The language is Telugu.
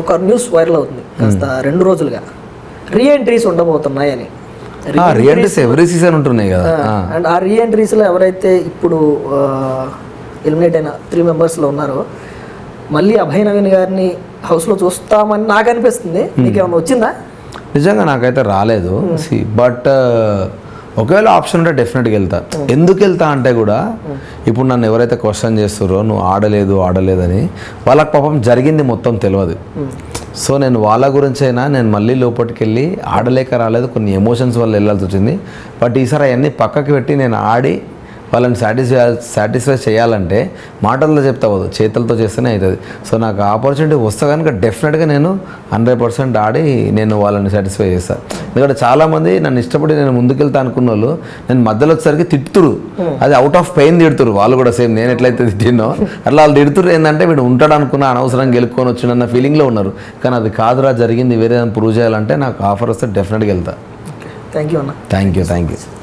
ఒక న్యూస్ వైరల్ అవుతుంది. కాస్త రెండు రోజులుగా. రీ ఎంట్రీస్ ఉండబోతున్నాయని రియంట్రీస్ ఎవ్రీ సీజన్ ఉంటున్నాయి కదా. అండ్ ఆ రీ ఎంట్రీస్లో ఎవరైతే ఇప్పుడు ఎలిమినేట్ అయిన త్రీ మెంబర్స్లో ఉన్నారో మళ్ళీ అభయ్ నవీన్ గారిని హౌస్లో చూస్తామని నాకు అనిపిస్తుంది. మీకు ఏమైనా వచ్చిందా? నిజంగా నాకైతే రాలేదు. బట్ ఒకవేళ ఆప్షన్ ఉంటే డెఫినెట్గా వెళ్తా. ఎందుకు వెళ్తా అంటే కూడా ఇప్పుడు నన్ను ఎవరైతే క్వశ్చన్ చేస్తారో నువ్వు ఆడలేదు ఆడలేదని వాళ్ళకి పాపం జరిగింది మొత్తం తెలియదు సో నేను వాళ్ళ గురించి అయినా నేను మళ్ళీ లోపలికి వెళ్ళి ఆడలేక రాలేదు కొన్ని ఎమోషన్స్ వల్ల వెళ్ళాల్సి వచ్చింది. బట్ ఈసారి అవన్నీ పక్కకి పెట్టి నేను ఆడి వాళ్ళని సాటిస్ఫై సాటిస్ఫై చేయాలంటే మాటల్లో చెప్తా పోదు చేతులతో చేస్తేనే అవుతుంది సో నాకు ఆపర్చునిటీ వస్తే కనుక డెఫినెట్గా నేను హండ్రెడ్ పర్సెంట్ ఆడి నేను వాళ్ళని సాటిస్ఫై చేస్తాను ఎందుకంటే చాలామంది నన్ను ఇష్టపడి నేను ముందుకెళ్తా అనుకున్న వాళ్ళు నేను మధ్యలో వచ్చేసరికి తిట్టుతురు అది అవుట్ ఆఫ్ పెయిన్ తిడుతురు. వాళ్ళు కూడా సేమ్ నేను ఎట్లయితే తిట్టినో అట్లా వాళ్ళు తిడుతురు ఏంటంటే వీడు ఉంటాడు అనుకున్న అనవసరం గెలుపుకొని వచ్చిండన్న ఫీలింగ్లో ఉన్నారు. కానీ అది కాదురా జరిగింది వేరే ప్రూవ్ చేయాలంటే నాకు ఆఫర్ వస్తే డెఫినెట్గా వెళ్తా థ్యాంక్ యూ అన్న. Thank you thank you